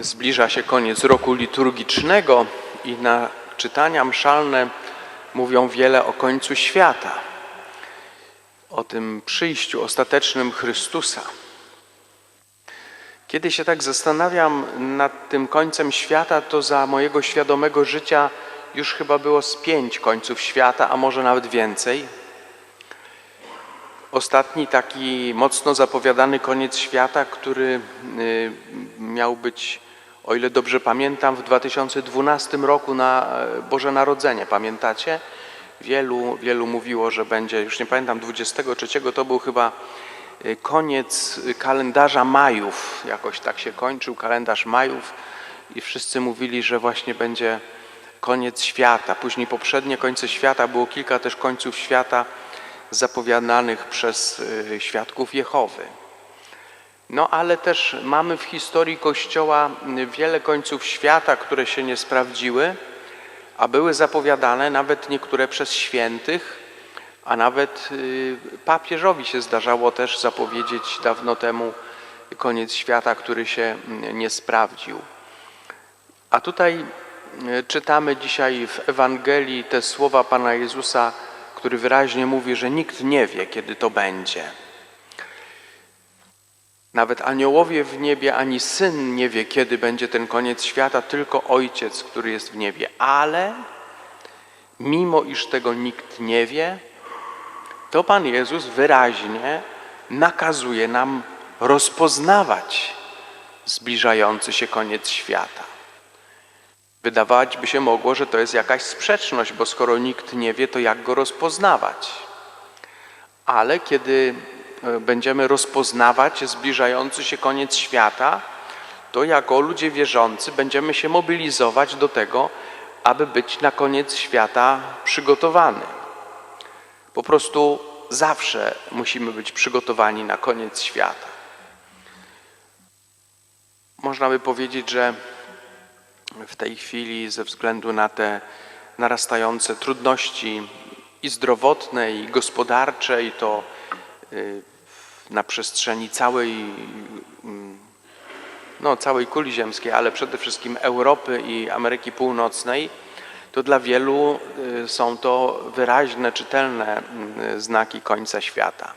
Zbliża się koniec roku liturgicznego i na czytania mszalne mówią wiele o końcu świata, o tym przyjściu ostatecznym Chrystusa. Kiedy się tak zastanawiam nad tym końcem świata, to za mojego świadomego życia już chyba było z pięć końców świata, a może nawet więcej. Ostatni taki mocno zapowiadany koniec świata, który y, miał być, o ile dobrze pamiętam, w 2012 roku na e, Boże Narodzenie. Pamiętacie? Wielu, wielu mówiło, że będzie, już nie pamiętam, 23 to był chyba y, koniec kalendarza Majów. Jakoś tak się kończył kalendarz Majów i wszyscy mówili, że właśnie będzie koniec świata. Później poprzednie końce świata, było kilka też końców świata zapowiadanych przez y, świadków Jehowy. No ale też mamy w historii Kościoła wiele końców świata, które się nie sprawdziły, a były zapowiadane nawet niektóre przez świętych, a nawet y, papieżowi się zdarzało też zapowiedzieć dawno temu koniec świata, który się nie sprawdził. A tutaj y, czytamy dzisiaj w Ewangelii te słowa Pana Jezusa, który wyraźnie mówi, że nikt nie wie, kiedy to będzie. Nawet aniołowie w niebie, ani syn nie wie, kiedy będzie ten koniec świata, tylko ojciec, który jest w niebie. Ale mimo iż tego nikt nie wie, to Pan Jezus wyraźnie nakazuje nam rozpoznawać zbliżający się koniec świata. Wydawać by się mogło, że to jest jakaś sprzeczność, bo skoro nikt nie wie, to jak go rozpoznawać? Ale kiedy będziemy rozpoznawać zbliżający się koniec świata, to jako ludzie wierzący będziemy się mobilizować do tego, aby być na koniec świata przygotowany. Po prostu zawsze musimy być przygotowani na koniec świata. Można by powiedzieć, że w tej chwili ze względu na te narastające trudności i zdrowotne, i gospodarcze, i to y, na przestrzeni całej, mm, no, całej kuli ziemskiej, ale przede wszystkim Europy i Ameryki Północnej, to dla wielu y, są to wyraźne, czytelne y, znaki końca świata.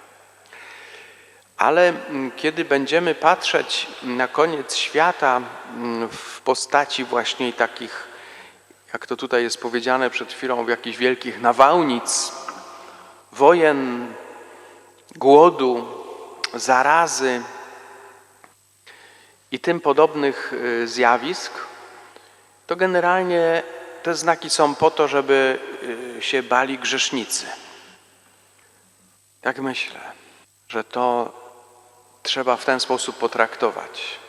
Ale mm, kiedy będziemy patrzeć na koniec świata mm, w postaci właśnie takich, jak to tutaj jest powiedziane przed chwilą, jakichś wielkich nawałnic, wojen, głodu, zarazy i tym podobnych y, zjawisk, to generalnie te znaki są po to, żeby y, się bali grzesznicy. Tak myślę, że to trzeba w ten sposób potraktować.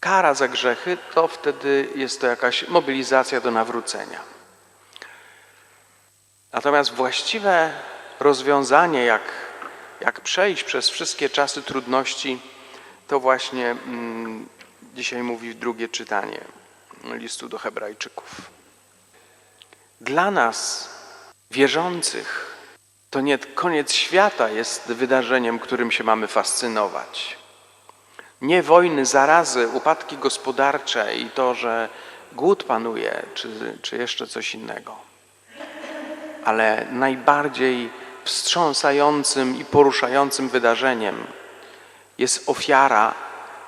Kara za grzechy to wtedy jest to jakaś mobilizacja do nawrócenia. Natomiast właściwe rozwiązanie, jak, jak przejść przez wszystkie czasy trudności, to właśnie mm, dzisiaj mówi drugie czytanie listu do Hebrajczyków. Dla nas, wierzących, to nie koniec świata jest wydarzeniem, którym się mamy fascynować. Nie wojny, zarazy, upadki gospodarcze i to, że głód panuje, czy, czy jeszcze coś innego. Ale najbardziej wstrząsającym i poruszającym wydarzeniem jest ofiara,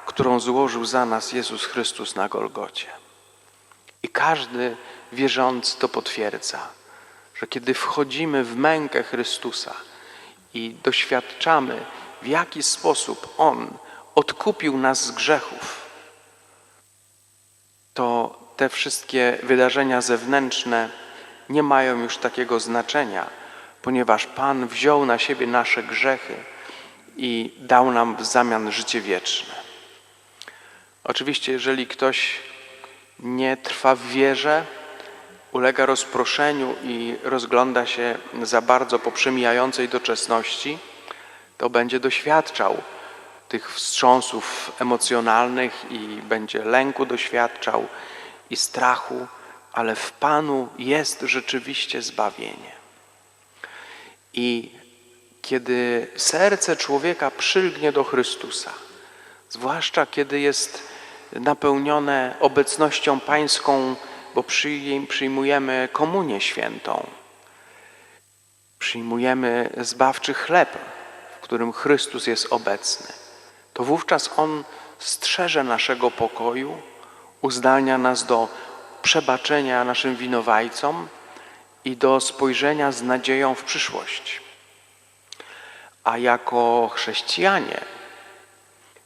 którą złożył za nas Jezus Chrystus na Golgocie. I każdy wierzący to potwierdza że kiedy wchodzimy w mękę Chrystusa i doświadczamy, w jaki sposób On odkupił nas z grzechów, to te wszystkie wydarzenia zewnętrzne nie mają już takiego znaczenia, ponieważ Pan wziął na siebie nasze grzechy i dał nam w zamian życie wieczne. Oczywiście, jeżeli ktoś nie trwa w wierze, ulega rozproszeniu i rozgląda się za bardzo po przemijającej doczesności, to będzie doświadczał tych wstrząsów emocjonalnych i będzie lęku doświadczał i strachu, ale w Panu jest rzeczywiście zbawienie. I kiedy serce człowieka przylgnie do Chrystusa, zwłaszcza kiedy jest napełnione obecnością Pańską, bo przyj- przyjmujemy komunię świętą. Przyjmujemy zbawczy chleb, w którym Chrystus jest obecny. To wówczas On strzeże naszego pokoju, uzdalnia nas do przebaczenia naszym winowajcom i do spojrzenia z nadzieją w przyszłość. A jako chrześcijanie,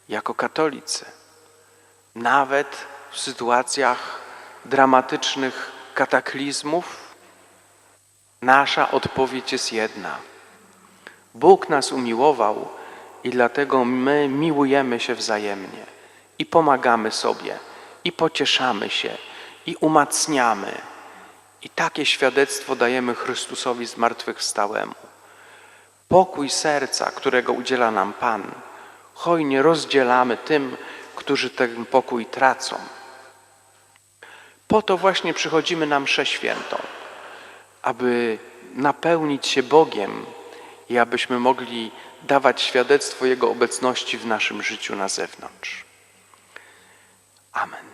jako katolicy, nawet w sytuacjach dramatycznych kataklizmów, nasza odpowiedź jest jedna. Bóg nas umiłował i dlatego my miłujemy się wzajemnie i pomagamy sobie, i pocieszamy się, i umacniamy. I takie świadectwo dajemy Chrystusowi zmartwychwstałemu. Pokój serca, którego udziela nam Pan, hojnie rozdzielamy tym, którzy ten pokój tracą. Po to właśnie przychodzimy na mszę świętą, aby napełnić się Bogiem i abyśmy mogli dawać świadectwo Jego obecności w naszym życiu na zewnątrz. Amen.